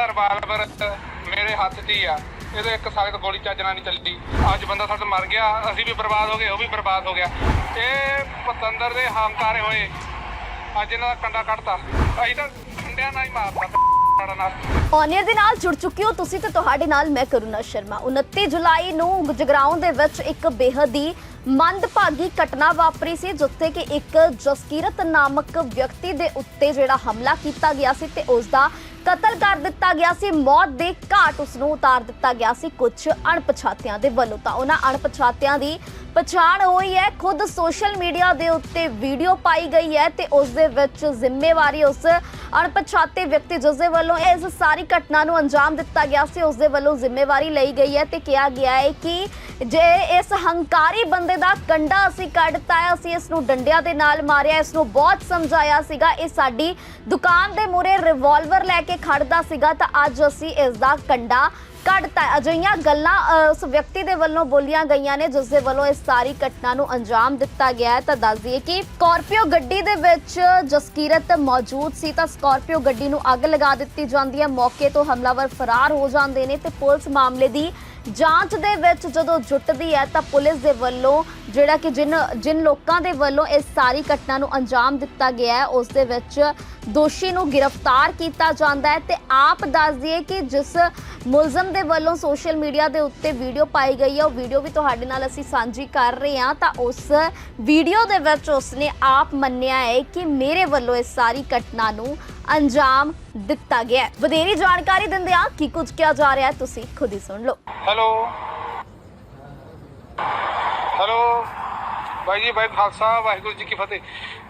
ਇਹਦਾ ਰਿਵਾਲਵਰ ਮੇਰੇ ਹੱਥ 'ਚ ਹੀ ਆ। ਇਹਦੇ ਇੱਕ ਸਖਤ ਗੋਲੀ ਚੱਜਣਾ ਨਹੀਂ ਚੱਲਦੀ ਅੱਜ ਬੰਦਾ ਸਾਡਾ ਮਰ ਗਿਆ, ਅਸੀਂ ਵੀ ਬਰਬਾਦ ਹੋ ਗਏ, ਉਹ ਵੀ ਬਰਬਾਦ ਹੋ ਗਿਆ। ਇਹ ਪਤੰਦਰ ਦੇ ਹੰਕਾਰੇ ਹੋਏ। ਅੱਜ ਇਹਨਾਂ ਦਾ ਕੰਡਾ ਕੱਢਤਾ। ਅਸੀਂ ਤਾਂ ਖੰਡਿਆਂ ਨਾਲ ਹੀ ਮਾਰਤਾ ਸਾਡਾ ਨਾਲ। ਔਨੀਅਰ ਦੇ ਨਾਲ ਜੁੜ ਚੁੱਕੇ ਹੋ ਤੁਸੀਂ ਤੇ ਤੁਹਾਡੇ ਨਾਲ ਮੈਂ ਕਰੁਣਾ ਸ਼ਰਮਾ। 29 ਜੁਲਾਈ ਨੂੰ ਜਗਰਾਉਂ ਦੇ ਵਿੱਚ ਇੱਕ ਬੇਹੱਦ ਹੀ ਮੰਦਭਾਗੀ ਘਟਨਾ ਵਾਪਰੀ ਸੀ, ਜਿੱਥੇ ਕਿ ਇੱਕ ਜਸਕੀਰਤ ਨਾਮਕ ਵਿਅਕਤੀ ਦੇ ਉੱਤੇ ਜਿਹੜਾ ਹਮਲਾ ਕੀਤਾ ਗਿਆ ਸੀ ਤੇ ਉਸ ਦਾ ਕਤਲ ਕਰ ਦਿੱਤਾ ਗਿਆ ਸੀ, ਮੌਤ ਦੇ ਘਾਟ ਉਸ ਨੂੰ ਉਤਾਰ ਦਿੱਤਾ ਗਿਆ ਸੀ ਕੁਝ ਅਣਪਛਾਤਿਆਂ ਦੇ ਵੱਲੋਂ। ਤਾਂ ਉਹਨਾਂ ਅਣਪਛਾਤਿਆਂ ਦੀ ਪਛਾਣ ਹੋਈ ਹੈ, ਖੁਦ ਸੋਸ਼ਲ ਮੀਡੀਆ ਦੇ ਉੱਤੇ ਵੀਡੀਓ ਪਾਈ ਗਈ ਹੈ ਤੇ ਉਸ ਦੇ ਵਿੱਚ ਜ਼ਿੰਮੇਵਾਰੀ ਉਸ ਅਣਪਛਾਤੇ ਵਿਅਕਤੀ ਜਿਸ ਦੇ ਵੱਲੋਂ ਇਸ ਸਾਰੀ ਘਟਨਾ ਨੂੰ ਅੰਜਾਮ ਦਿੱਤਾ ਗਿਆ ਸੀ, ਉਸ ਦੇ ਵੱਲੋਂ ਜ਼ਿੰਮੇਵਾਰੀ ਲਈ ਗਈ ਹੈ ਤੇ ਕਿਹਾ ਗਿਆ ਹੈ ਕਿ ਜੇ ਇਸ ਹੰਕਾਰੀ ਬੰਦੇ ਦਾ ਕੰਡਾ ਅਸੀਂ ਕੱਢਤਾ ਹੈ, ਅਸੀਂ ਇਸ ਨੂੰ ਡੰਡਿਆਂ ਦੇ ਨਾਲ ਮਾਰਿਆ, ਇਸ ਨੂੰ ਬਹੁਤ ਸਮਝਾਇਆ ਸੀਗਾ। ਇਹ ਸਾਡੀ ਦੁਕਾਨ ਦੇ ਮੂਰੇ ਰਿਵਾਲਵਰ ਲੈ ਕੇ ਖੜਦਾ ਸੀਗਾ ਤਾਂ ਅੱਜ ਅਸੀਂ ਇਸ ਦਾ ਕੰਡਾ ਕੱਢਤਾ ਅਜਿਹੀਆਂ ਗੱਲਾਂ ਉਸ ਵਿਅਕਤੀ ਦੇ ਵੱਲੋਂ ਬੋਲੀਆਂ ਗਈਆਂ ਨੇ, ਜਿਸ ਦੇ ਵੱਲੋਂ ਇਸ ਸਾਰੀ ਘਟਨਾ ਨੂੰ ਅੰਜਾਮ ਦਿੱਤਾ ਗਿਆ ਹੈ। ਤਾਂ ਦੱਸ ਦਈਏ ਕਿ ਸਕਾਰਪੀਓ ਗੱਡੀ ਦੇ ਵਿੱਚ ਜਸਕੀਰਤ ਮੌਜੂਦ ਸੀ ਤਾਂ ਸਕਾਰਪੀਓ ਗੱਡੀ ਨੂੰ ਅੱਗ ਲਗਾ ਦਿੱਤੀ ਜਾਂਦੀ ਹੈ। ਮੌਕੇ ਤੋਂ ਹਮਲਾਵਰ ਫਰਾਰ ਹੋ ਜਾਂਦੇ ਨੇ ਤੇ ਪੁਲਿਸ ਮਾਮਲੇ ਦੀ ਜਾਂਚ ਦੇ ਵਿੱਚ ਜਦੋਂ ਜੁਟਦੀ ਹੈ ਤਾਂ ਪੁਲਿਸ ਦੇ ਵੱਲੋਂ ਜਿਹੜਾ ਕਿ ਜਿਨ ਜਿਨ ਲੋਕਾਂ ਦੇ ਵੱਲੋਂ ਇਸ ਸਾਰੀ ਘਟਨਾ ਨੂੰ ਅੰਜਾਮ ਦਿੱਤਾ ਗਿਆ ਹੈ, ਉਸ ਦੇ ਵਿੱਚ ਦੋਸ਼ੀ ਨੂੰ ਗ੍ਰਿਫਤਾਰ ਕੀਤਾ ਜਾਂਦਾ ਹੈ ਤੇ ਆਪ ਦੱਸ ਦਈਏ ਕਿ ਜਿਸ ਮੁਲਜ਼ਮ ਦੇ ਵੱਲੋਂ ਸੋਸ਼ਲ ਮੀਡੀਆ ਦੇ ਉੱਤੇ ਵੀਡੀਓ ਪਾਈ ਗਈ ਹੈ, ਉਹ ਵੀਡੀਓ ਵੀ ਤੁਹਾਡੇ ਨਾਲ ਅਸੀਂ ਸਾਂਝੀ ਕਰ ਰਹੇ ਹਾਂ ਤਾਂ ਉਸ ਵੀਡੀਓ ਦੇ ਵਿੱਚ ਉਸਨੇ ਆਪ ਮੰਨਿਆ ਹੈ ਕਿ ਮੇਰੇ ਵੱਲੋਂ ਇਸ ਸਾਰੀ ਘਟਨਾ ਨੂੰ ਅੰਜਾਮ ਦਿੱਤਾ ਗਿਆ ਹੈ। ਵਧੇਰੀ ਜਾਣਕਾਰੀ ਦਿੰਦਿਆਂ ਕੀ ਕੁਝ ਕਿਹਾ ਜਾ ਰਿਹਾ ਹੈ, ਤੁਸੀਂ ਖੁਦ ਹੀ ਸੁਣ ਲਓ। ਹੈਲੋ। ਹੈਲੋ। ਬਾਈ ਜੀ ਬਾਈ ਖਾਲਸਾ, ਵਾਹਿਗੁਰੂ ਜੀ ਕੀ ਫਤਿਹ।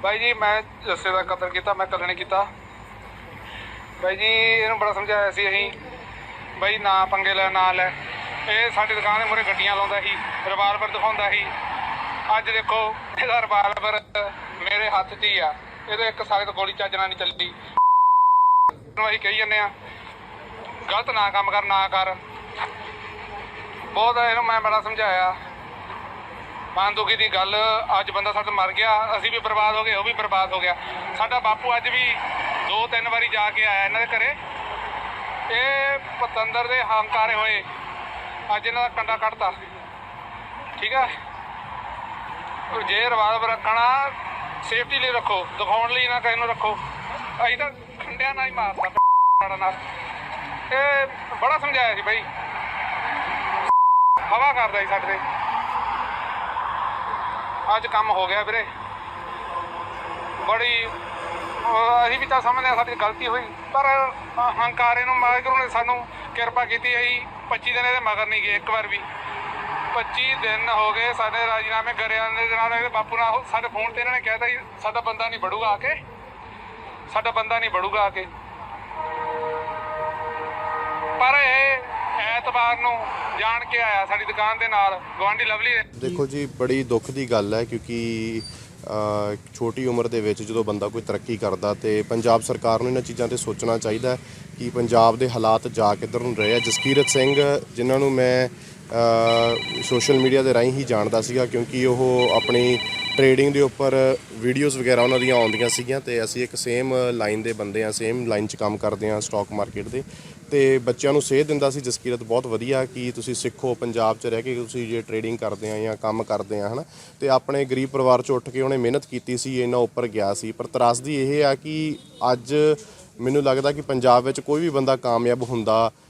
ਬਾਈ ਜੀ, ਮੈਂ ਜੱਸੇ ਦਾ ਕਤਲ ਕੀਤਾ, ਮੈਂ ਕਤਲ ਨਹੀਂ ਕੀਤਾ। ਬਾਈ ਜੀ, ਇਹਨੂੰ ਬੜਾ ਸਮਝਾਇਆ ਸੀ ਅਸੀਂ। ਬਾਈ, ਨਾ ਪੰਗੇ ਲੈ, ਨਾ ਲੈ। ਇਹ ਸਾਡੀ ਦੁਕਾਨ ਦੇ ਮੂਹਰੇ ਗੱਡੀਆਂ ਲਾਉਂਦਾ ਸੀ ਰਿਵਾਲਵਰ ਦਿਖਾਉਂਦਾ ਸੀ। ਅੱਜ ਦੇਖੋ, ਇਹਦਾ ਰਿਵਾਲਵਰ ਮੇਰੇ ਹੱਥ 'ਚ ਹੀ ਆ। ਇਹਦੇ ਇੱਕ ਸਖਤ ਗੋਲੀ ਚੱਜਣਾ ਨਹੀਂ ਚੱਲੀ। ਨੂੰ ਅਸੀਂ ਕਹੀ ਜਾਂਦੇ ਆ। ਗਲਤ ਨਾ ਕੰਮ ਕਰ, ਨਾ ਕਰ। ਬਹੁਤ ਇਹਨੂੰ ਮੈਂ ਬੜਾ ਸਮਝਾਇਆ। ਮਨ ਦੀ ਗੱਲ, ਅੱਜ ਬੰਦਾ ਸਾਡਾ ਮਰ ਗਿਆ, ਅਸੀਂ ਵੀ ਬਰਬਾਦ ਹੋ ਗਏ, ਉਹ ਵੀ ਬਰਬਾਦ ਹੋ ਗਿਆ। ਸਾਡਾ ਬਾਪੂ ਅੱਜ ਵੀ ਦੋ ਤਿੰਨ ਵਾਰੀ ਜਾ ਕੇ ਆਇਆ ਇਹਨਾਂ ਦੇ ਘਰੇ। ਇਹ ਪਤੰਦਰ ਦੇ ਹੰਕਾਰੇ ਹੋਏ, ਅੱਜ ਇਹਨਾਂ ਦਾ ਕੰਡਾ ਕੱਢਤਾ। ਠੀਕ ਆ? ਜੇ ਰਿਵਾਲਵਰ ਰੱਖਣਾ ਸੇਫਟੀ ਲਈ ਰੱਖੋ, ਦਿਖਾਉਣ ਲਈ ਨਾ ਕਿਸੇ ਨੂੰ ਰੱਖੋ। ਅਸੀਂ ਤਾਂ ਖੰਡਿਆਂ ਨਾਲ ਹੀ ਮਾਰਦਾ ਸਾਡਾ ਨਾਲ। ਇਹ ਬੜਾ ਸਮਝਾਇਆ ਸੀ ਬਾਈ। ਹਵਾ ਕਰਦਾ ਸੀ ਸਾਡੇ ਤੇ। ਅੱਜ ਕੰਮ ਹੋ ਗਿਆ ਵੀਰੇ। ਬੜੀ ਅਸੀਂ ਵੀ ਤਾਂ ਸਮਝਦੇ ਹਾਂ ਸਾਡੀ ਗਲਤੀ ਹੋਈ, ਪਰ ਹੰਕਾਰੇ ਨੂੰ ਵਾਹਿਗੁਰੂ ਨੇ ਸਾਨੂੰ ਕਿਰਪਾ ਕੀਤੀ ਹੈ 25 ਦਿਨ ਇਹਦੇ ਮਗਰ ਨਹੀਂ ਗਏ, ਇੱਕ ਵਾਰ ਵੀ। 25 ਦਿਨ ਹੋ ਗਏ ਸਾਡੇ ਰਾਜੀਨਾਮੇ ਕਰਿਆ ਦੇ ਨਾਲ ਇਹਦੇ ਬਾਪੂ ਨਾਲ ਸਾਡੇ ਫੋਨ ਤੇ ਇਹਨਾਂ ਨੇ ਕਹਿਤਾ ਸੀ, ਸਾਡਾ ਬੰਦਾ ਨਹੀਂ ਬੜੂਗਾ ਆ ਕੇ। ਸਾਡਾ ਬੰਦਾ ਨਹੀਂ ਬੜੂਗਾ ਆ ਕੇ। ਪਰ ਇਹ ਐਤਵਾਰ ਨੂੰ ਜਾਣ ਕੇ ਆਇਆ ਸਾਡੀ ਦੁਕਾਨ ਦੇ ਨਾਲ ਗਵਾਂਢੀ ਲਵਲੀ ਦੇਖੋ ਜੀ, ਬੜੀ ਦੁੱਖ ਦੀ ਗੱਲ ਹੈ ਕਿਉਂਕਿ ਛੋਟੀ ਉਮਰ ਦੇ ਵਿੱਚ ਜਦੋਂ ਬੰਦਾ ਕੋਈ ਤਰੱਕੀ ਕਰਦਾ ਤੇ ਪੰਜਾਬ ਸਰਕਾਰ ਨੂੰ ਇਹਨਾਂ ਚੀਜ਼ਾਂ ਤੇ ਸੋਚਣਾ ਚਾਹੀਦਾ ਕਿ ਪੰਜਾਬ ਦੇ ਹਾਲਾਤ ਜਾ ਕਿੱਧਰ ਨੂੰ ਰਹੇ ਆ ਜਸਕੀਰਤ ਸਿੰਘ, ਜਿਨ੍ਹਾਂ ਨੂੰ ਮੈਂ ਸੋਸ਼ਲ ਮੀਡੀਆ ਦੇ ਰਾਹੀਂ ਹੀ ਜਾਣਦਾ ਸੀਗਾ ਕਿਉਂਕਿ ਉਹ ਆਪਣੀ ਟ੍ਰੇਡਿੰਗ ਦੇ ਉੱਪਰ ਵੀਡੀਓਜ਼ ਵਗੈਰਾ ਉਹਨਾਂ ਦੀਆਂ ਆਉਂਦੀਆਂ ਸੀਗੀਆਂ ਤੇ ਅਸੀਂ ਇੱਕ ਸੇਮ ਲਾਈਨ ਦੇ ਬੰਦੇ ਆ ਸੇਮ ਲਾਈਨ 'ਚ ਕੰਮ ਕਰਦੇ ਆ ਸਟਾਕ ਮਾਰਕੀਟ ਦੇ। ਤੇ ਬੱਚਿਆਂ ਨੂੰ ਸੇਧ ਦਿੰਦਾ ਸੀ, ਜਸਕੀਰਤ ਬਹੁਤ ਵਧੀਆ ਕਿ ਤੁਸੀਂ ਸਿੱਖੋ, ਪੰਜਾਬ 'ਚ ਰਹਿ ਕੇ ਤੁਸੀਂ ਜੇ ਟ੍ਰੇਡਿੰਗ ਕਰਦੇ ਆ ਜਾਂ ਕੰਮ ਕਰਦੇ ਆ ਹਨਾ। ਤੇ ਆਪਣੇ ਗਰੀਬ ਪਰਿਵਾਰ 'ਚ ਉੱਠ ਕੇ ਉਹਨੇ ਮਿਹਨਤ ਕੀਤੀ ਸੀ ਇਹਨਾਂ ਉੱਪਰ ਗਿਆ ਸੀ। ਪਰ ਤਰਾਸਦੀ ਇਹ ਆ ਕਿ ਅੱਜ ਮੈਨੂੰ ਲੱਗਦਾ ਕਿ ਪੰਜਾਬ ਵਿੱਚ ਕੋਈ ਵੀ ਬੰਦਾ ਕਾਮਯਾਬ ਹੁੰਦਾ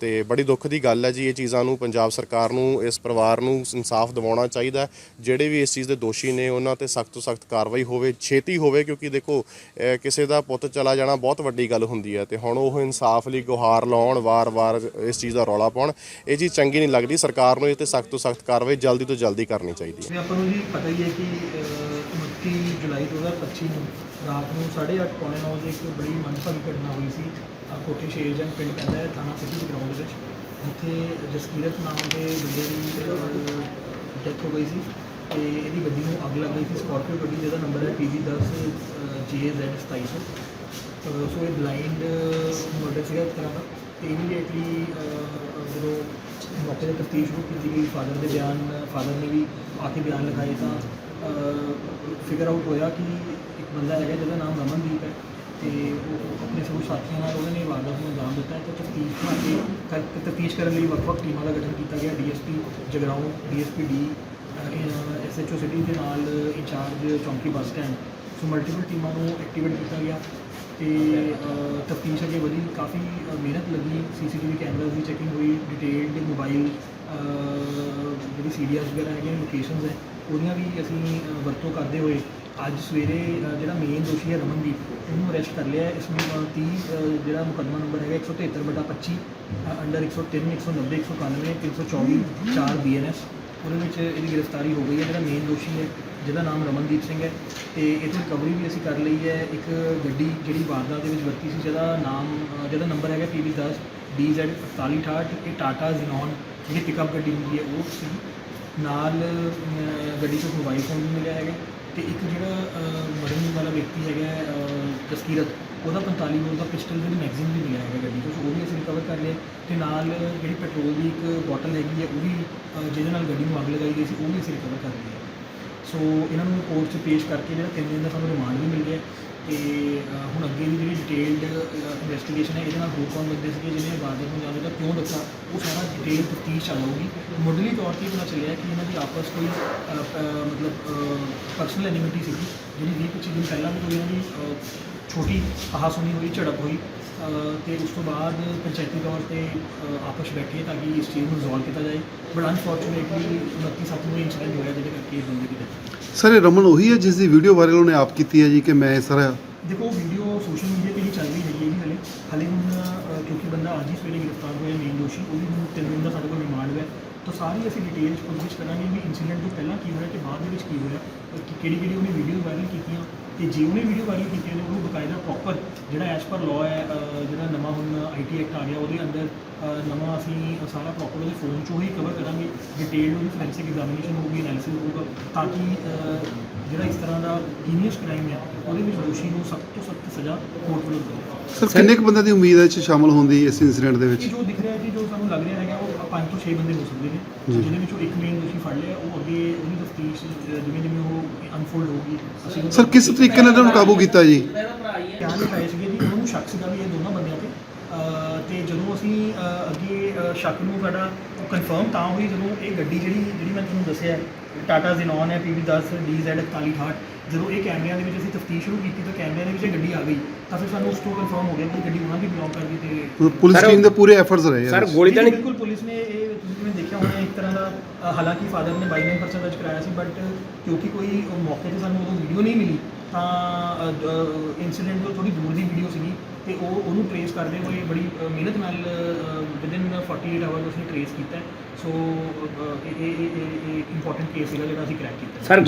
ਤੇ ਬੜੀ ਦੁੱਖ ਦੀ ਗੱਲ ਹੈ ਜੀ, ਇਹ ਚੀਜ਼ਾਂ ਨੂੰ ਪੰਜਾਬ ਸਰਕਾਰ ਨੂੰ, ਇਸ ਪਰਿਵਾਰ ਨੂੰ ਇਨਸਾਫ ਦਿਵਾਉਣਾ ਚਾਹੀਦਾ ਜਿਹੜੇ ਵੀ ਇਸ ਚੀਜ਼ ਦੇ ਦੋਸ਼ੀ ਨੇ, ਉਹਨਾਂ ਤੇ ਸਖਤ ਤੋਂ ਸਖਤ ਕਾਰਵਾਈ ਹੋਵੇ, ਛੇਤੀ ਹੋਵੇ, ਕਿਉਂਕਿ ਦੇਖੋ ਕਿਸੇ ਦਾ ਪੁੱਤ ਚਲਾ ਜਾਣਾ ਬਹੁਤ ਵੱਡੀ ਗੱਲ ਹੁੰਦੀ ਹੈ ਤੇ ਹੁਣ ਉਹ ਇਨਸਾਫ ਲਈ ਗੁਹਾਰ ਲਾਉਣ, ਵਾਰ-ਵਾਰ ਇਸ ਚੀਜ਼ ਦਾ ਰੌਲਾ ਪਾਉਣ, ਇਹ ਚੀਜ਼ ਚੰਗੀ ਨਹੀਂ ਲੱਗਦੀ। ਸਰਕਾਰ ਨੂੰ ਇਹ ਤੇ ਸਖਤ ਤੋਂ ਸਖਤ ਕਾਰਵਾਈ ਜਲਦੀ ਤੋਂ ਜਲਦੀ ਕਰਨੀ ਚਾਹੀਦੀ ਹੈ। ਆਪਾਂ ਨੂੰ ਜੀ ਪਤਾ ਹੀ ਹੈ ਕਿ 29 ਜੁਲਾਈ 2025 ਨੂੰ ਰਾਤ ਨੂੰ 8:30 ਪੌਣੇ 9 ਵਜੇ ਇੱਕ ਬੜੀ ਮੰਦਭਾਗੀ ਘਟਨਾ ਹੋਈ ਸੀ। ਕੋਠੀ ਸ਼ੇਰਜੰਗ ਪਿੰਡ ਪੈਂਦਾ ਹੈ, ਥਾਣਾ ਸਿਟੀ ਦੇ ਗਰਾਊਂਡ ਵਿੱਚ। ਜਿੱਥੇ ਜਸਕੀਰਤ ਨਾਮ ਦੇ ਬੰਦੇ ਦੀ ਡੈਥ ਹੋ ਗਈ ਸੀ ਤੇ ਇਹਦੀ ਗੱਡੀ ਨੂੰ ਅੱਗ ਲੱਗ ਗਈ ਸੀ। ਸਕਾਰਪੀਓ ਗੱਡੀ, ਜਿਹਦਾ ਨੰਬਰ ਹੈ PV10 JZ 2700 ਅਹ ਸੋ। ਇਹ ਬਲਾਈਂਡ ਮਰਡਰ ਸੀਗਾ ਇੱਕ ਤਰ੍ਹਾਂ ਦਾ। ਤੇ ਇਮੀਡੀਏਟਲੀ ਜਦੋਂ ਮੌਕੇ ਤੇ ਤਫਤੀਸ਼ ਸ਼ੁਰੂ ਕੀਤੀ ਗਈ ਫਾਦਰ ਦੇ ਬਿਆਨ ਫਾਦਰ ਨੇ ਵੀ ਆ ਕੇ ਬਿਆਨ ਲਿਖਾਏ ਤਾਂ ਫਿਗਰ ਆਊਟ ਹੋਇਆ ਕਿ ਇੱਕ ਬੰਦਾ ਹੈਗਾ ਜਿਹਦਾ ਨਾਮ ਰਮਨਦੀਪ ਹੈ। ਤੇ ਉਹ ਆਪਣੇ ਸਭ ਸਾਥੀਆਂ ਨਾਲ ਉਹਨਾਂ ਨੇ ਵਾਰਦਾਤ ਨੂੰ ਅੰਜਾਮ ਦਿੱਤਾ ਹੈ। ਤੇ ਤਫਤੀਸ਼ ਬਣਾ ਕੇ ਤਫਤੀਸ਼ ਕਰਨ ਲਈ ਵੱਖ-ਵੱਖ ਟੀਮਾਂ ਦਾ ਗਠਨ ਕੀਤਾ ਗਿਆ। DSP Jagraon DSP D SHO city ਦੇ ਨਾਲ ਇੰਚਾਰਜ ਚੌਂਕੀ ਬੱਸ ਸਟੈਂਡ। ਸੋ ਮਲਟੀਪਲ ਟੀਮਾਂ ਨੂੰ ਐਕਟੀਵੇਟ ਕੀਤਾ ਗਿਆ ਤੇ ਤਫਤੀਸ਼ ਅਗੇ ਵਧੀ। ਕਾਫੀ ਅ, ਮਿਹਨਤ ਲੱਗੀ। ਸੀਸੀਟੀਵੀ ਕੈਮਰਾਜ਼ ਦੀ ਚੈਕਿੰਗ ਹੋਈ। ਡਿਟੇਲਡ ਮੋਬਾਈਲ ਜਿਹੜੀ ਸੀਡੀਆਰਸ ਵਗੈਰਾ ਹੈਗੀਆਂ ਲੋਕੇਸ਼ਨਸ ਹੈ ਉਹਦੀਆਂ ਵੀ ਅਸੀਂ ਅ, ਵਰਤੋਂ ਕਰਦੇ ਹੋਏ ਅੱਜ ਸਵੇਰੇ ਜਿਹੜਾ ਮੇਨ ਦੋਸ਼ੀ ਹੈ ਰਮਨਦੀਪ ਉਹਨੂੰ ਅਰੈਸਟ ਕਰ ਲਿਆ ਇਸ ਨੂੰ 30 ਜਿਹੜਾ ਮੁਕੱਦਮਾ ਨੰਬਰ ਹੈਗਾ 173 ਬਟਾ 25 ਅੰਡਰ 103 190 191 324 4 ਬੀਐਨਐਸ ਉਹਦੇ ਵਿੱਚ ਇਹਦੀ ਗ੍ਰਿਫਤਾਰੀ ਹੋ ਗਈ ਹੈ। ਜਿਹੜਾ ਮੇਨ ਦੋਸ਼ੀ ਹੈ ਜਿਹਦਾ ਨਾਮ ਰਮਨਦੀਪ ਸਿੰਘ ਹੈ। ਤੇ ਇਹਦੀ ਰਿਕਵਰੀ ਵੀ ਅਸੀਂ ਕਰ ਲਈ ਹੈ। ਇੱਕ ਗੱਡੀ ਜਿਹੜੀ ਵਾਰਦਾਤ ਦੇ ਵਿੱਚ ਵਰਤੀ ਸੀ ਜਿਹਦਾ ਨਾਮ ਜਿਹਦਾ ਨੰਬਰ ਹੈਗਾ PV10 DZ 4868 ਇਹ ਟਾਟਾ ਜ਼ੀਨੋਨ ਜਿਹੜੀ ਪਿਕਅਪ ਗੱਡੀ ਹੁੰਦੀ ਹੈ ਉਹ ਸੀ। ਨਾਲ ਅ, ਗੱਡੀ ਤੋਂ ਮੋਬਾਈਲ ਫੋਨ ਵੀ ਮਿਲਿਆ ਹੈਗਾ। ਤੇ ਇੱਕ ਜਿਹੜਾ ਮਰਨ ਵਾਲਾ ਵਿਅਕਤੀ ਹੈਗਾ ਅ, ਜਸਕੀਰਤ ਉਹਦਾ 45 ਬੋਰ ਦਾ ਪਿਸਟਲ ਦੇ ਮੈਗਜ਼ੀਨ ਵੀ ਮਿਲਿਆ ਹੈਗਾ ਗੱਡੀ ਤੋਂ ਸੋ ਉਹ ਵੀ ਅਸੀਂ ਰਿਕਵਰ ਕਰ ਲਿਆ। ਤੇ ਨਾਲ ਜਿਹੜੀ ਪੈਟਰੋਲ ਦੀ ਇੱਕ ਬੋਟਲ ਹੈਗੀ ਹੈ ਉਹ ਵੀ ਅ, ਜਿਹਦੇ ਨਾਲ ਗੱਡੀ ਨੂੰ ਅੱਗ ਲਗਾਈ ਗਈ ਸੀ ਉਹ ਵੀ ਅਸੀਂ ਰਿਕਵਰ ਕਰ ਲਈ ਸੋ ਇਹਨਾਂ ਨੂੰ ਕੋਰਟ 'ਚ ਪੇਸ਼ ਕਰਕੇ ਜਿਹੜਾ ਤਿੰਨ ਦਿਨ ਦਾ ਸਾਨੂੰ ਰਿਮਾਂਡ ਵੀ ਮਿਲ ਗਿਆ। ਤੇ ਹੁਣ ਅੱਗੇ ਦੀ ਜਿਹੜੀ ਡਿਟੇਲਡ ਇਨਵੈਸਟੀਗੇਸ਼ਨ ਹੈ ਇਹਦੇ ਨਾਲ ਹੋਰ ਕੌਣ ਬੰਦੇ ਸੀਗੇ ਜਿਹਨੇ ਵਾਰਦਾਤ ਨੂੰ ਜਾਣੇ ਦਾ ਕਿਉਂ ਦੱਸਿਆ ਉਹ ਸਾਰਾ ਡਿਟੇਲ ਤਫਤੀਸ਼ ਚੱਲ ਰਹੂਗੀ ਮੁੱਢਲੀ ਤੌਰ ਤੇ ਇਹ ਪਤਾ ਚੱਲਿਆ ਕਿ ਇਹਨਾਂ ਦੀ ਆਪਸ ਕੋਈ ਮਤਲਬ ਪਰਸਨਲ ਐਨਿਮਿਟੀ ਸੀਗੀ ਜਿਹੜੀ 20 25 ਦਿਨ ਪਹਿਲਾਂ ਵੀ ਕੋਈ ਇਹਨਾਂ ਦੀ ਅ, ਛੋਟੀ ਆਹਾਸੁਣੀ ਹੋਈ ਝੜਪ ਹੋਈ ਅ, ਤੇ ਉਸ ਤੋਂ ਬਾਅਦ ਪੰਚਾਇਤੀ ਤੌਰ ਤੇ ਆਪਸ ਬੈਠੇ ਤਾਂ ਕਿ ਇਸ ਚੀਜ਼ ਨੂੰ ਰਿਜ਼ੋਲਵ ਕੀਤਾ ਜਾਏ। ਬਟ ਅਨਫੋਰਚੂਨੇਟਲੀ 29 ਸੱਤ ਨੂੰ ਇਨਸੀਡੈਂਟ ਹੋਇਆ ਜਿਹਦੇ ਕਰਕੇ ਇਹ ਬੰਦੇ ਦੀ ਡੈਥ ਸਰ ਇਹ ਰਮਨ ਉਹੀ ਹੈ ਜਿਸ ਦੀ ਵੀਡੀਓ ਵਾਇਰਲ ਉਹਨੇ ਆਪ ਕੀਤੀ ਹੈ ਜੀ ਕਿ ਮੈਂ ਸਰ ਦੇਖੋ ਵੀਡੀਓ ਸੋਸ਼ਲ ਮੀਡੀਆ ਤੇ ਹੀ ਚੱਲ ਰਹੀ ਹੈਗੀ ਹੈ ਜੀ ਹਲੇ। ਹਲੇ ਹੁਣ ਅ, ਕਿਉਂਕਿ ਬੰਦਾ ਅੱਜ ਹੀ ਸਵੇਰੇ ਗ੍ਰਿਫਤਾਰ ਹੋਇਆ ਮੇਨ ਦੋਸ਼ੀ ਉਹਦੀ ਹੁਣ ਤਿੰਨ ਦਿਨ ਦਾ ਸਾਡੇ ਕੋਲ ਰਿਮਾਂਡ ਹੈ। ਤਾਂ ਸਾਰੀ ਅਸੀਂ ਡਿਟੇਲਸ ਪੁੱਛਗਿੱਛ ਕਰਾਂਗੇ ਵੀ ਇਨਸੀਡੈਂਟ ਤੋਂ ਪਹਿਲਾਂ ਕੀ ਹੋਇਆ ਤੇ ਬਾਅਦ ਦੇ ਵਿੱਚ ਕੀ ਹੋਇਆ ਕਿਹੜੀ ਕਿਹੜੀ ਉਹਨੇ ਵੀਡੀਓ ਵਾਇਰਲ ਕੀਤੀਆਂ। ਤੇ ਜਿਉਂ ਨੇ ਵੀਡੀਓ ਵਾਇਰਲ ਕੀਤੀਆਂ ਨੇ ਉਹਨੂੰ ਬਕਾਇਦਾ ਪ੍ਰੋਪਰ ਜਿਹੜਾ ਐਸ ਪਰ ਲਾਅ ਹੈ ਜਿਹੜਾ ਨਵਾਂ ਹੁਣ ਆਈਟੀ ਐਕਟ ਆ ਗਿਆ ਉਹਦੇ ਅੰਦਰ ਨਵਾਂ ਅਸੀਂ ਸਾਰਾ ਪ੍ਰੋਪਰ ਉਹਦੇ ਫੋਨ ਚੋਂ ਹੀ ਕਵਰ ਕਰਾਂਗੇ। ਡਿਟੇਲ ਉਹਦੀ ਫੋਰੈਂਸਿਕ ਐਗਜ਼ਾਮੀਨੇਸ਼ਨ ਹੋਊਗੀ ਐਨਾਲਿਸਿਸ ਹੋਊਗਾ ਤਾਂ ਕਿ ਜਿਹੜਾ ਇਸ ਤਰ੍ਹਾਂ ਦਾ ਹੀਨੀਅਸ ਕ੍ਰਾਈਮ ਹੈ ਉਹਦੇ ਵਿੱਚ ਦੋਸ਼ੀ ਨੂੰ ਸਖਤ ਤੋਂ ਸਖਤ ਸਜ਼ਾ ਕੋਰਟ ਵੱਲੋਂ ਮਿਲੇ ਸਰ ਕਿੰਨੇ ਕੁ ਬੰਦਿਆਂ ਦੀ ਉਮੀਦ ਹੈ ਇਸ 'ਚ ਸ਼ਾਮਲ ਹੋਣ ਦੀ ਇਸ ਇਨਸੀਡੈਂਟ ਦੇ ਵਿੱਚ? ਜੋ ਦਿਖ ਰਿਹਾ ਹੈ ਜੀ ਜੋ ਸਾਨੂੰ ਲੱਗ ਰਿਹਾ ਹੈ ਪੰਜ ਤੋਂ ਛੇ ਬੰਦੇ ਹੋ ਸਕਦੇ ਨੇ। ਜਿਹਦੇ ਵਿੱਚੋਂ ਇੱਕ ਮੇਨ ਦੋਸ਼ੀ ਫੜ ਲਿਆ ਉਹ ਅੱਗੇ ਉਹਦੀ ਤਫਤੀਸ਼ ਜਿਵੇਂ ਜਿਵੇਂ ਉਹ ਅਨਫੋਲਡ ਹੋਊਗੀ ਸਰ ਕਿਸ ਤਰੀਕੇ ਨਾਲ ਇਹਨਾਂ ਨੂੰ ਕਾਬੂ ਕੀਤਾ ਜੀ? ਧਿਆਨ ਲਿਖਾਇਆ ਸੀ ਕਿ ਉਹਨੂੰ ਸ਼ੱਕ ਸੀਗਾ ਵੀ ਇਹ ਦੋਨਾਂ ਬੰਦਿਆਂ ਤੇ ਤੇ ਜਦੋਂ ਅਸੀਂ ਅੱਗੇ ਸ਼ੱਕ ਨੂੰ ਸਾਡਾ ਕਨਫਰਮ ਤਾਂ ਹੋਈ ਜਦੋਂ ਇਹ ਗੱਡੀ ਜਿਹੜੀ ਜਿਹੜੀ ਮੈਂ ਤੁਹਾਨੂੰ ਦੱਸਿਆ ਟਾਟਾ ਜ਼ੀਨੋਨ ਹੈ PV10 DZ 4168 ਜਦੋਂ ਇਹ ਕੈਮਰਿਆਂ ਦੇ ਵਿੱਚ ਅਸੀਂ ਤਫਤੀਸ਼ ਸ਼ੁਰੂ ਕੀਤੀ ਤਾਂ ਕੈਮਰਿਆਂ ਦੇ ਵਿੱਚ ਇਹ ਗੱਡੀ ਆ ਗਈ ਤਾਂ ਫਿਰ ਸਾਨੂੰ ਉਸ ਤੋਂ ਕਨਫਰਮ ਹੋ ਗਿਆ ਕਿ ਗੱਡੀ ਉਹਨਾਂ ਦੀ ਬਿਲੋਂਗ ਕਰਦੀ ਤੇ ਪੁਲਿਸ ਟੀਮ ਦੇ ਪੂਰੇ ਐਫਰਟਸ ਰਹੇ ਸਰ ਗੋਲੀ ਤਾਂ ਬਿਲਕੁਲ ਪੁਲਿਸ ਨੇ ਇਹ ਤੁਸੀਂ ਜਿਵੇਂ ਦੇਖਿਆ ਹੋਣਾ ਇੱਕ ਤਰ੍ਹਾਂ ਦਾ ਹਾਲਾਂਕਿ ਫਾਦਰ ਨੇ 22% ਦਰਜ ਕਰਾਇਆ ਸੀ ਬਟ ਕਿਉਂਕਿ ਕੋਈ ਮੌਕੇ ਤੇ ਸਾਨੂੰ ਉਦੋਂ ਵੀਡੀਓ ਨਹੀਂ ਮਿਲੀ ਤਾਂ ਇਨਸੀਡੈਂਟ ਤੋਂ ਥੋੜੀ ਦੂਰ ਦੀ ਵੀਡੀਓ ਸੀਗੀ। ਤੇ ਉਹ ਉਹਨੂੰ ਟਰੇਸ ਕਰਦੇ ਹੋਏ ਬੜੀ ਮਿਹਨਤ ਨਾਲ ਵਿਦਿਨ 48 ਆਵਰ ਉਸਨੇ ਟਰੇਸ ਕੀਤਾ ਸੋ ਅ, ਇਹ ਇਹ ਇੰਪੋਰਟੈਂਟ ਕੇਸ ਸੀਗਾ ਜਿਹੜਾ ਅਸੀਂ ਕ੍ਰੈਕ ਕੀਤਾ ਸਰ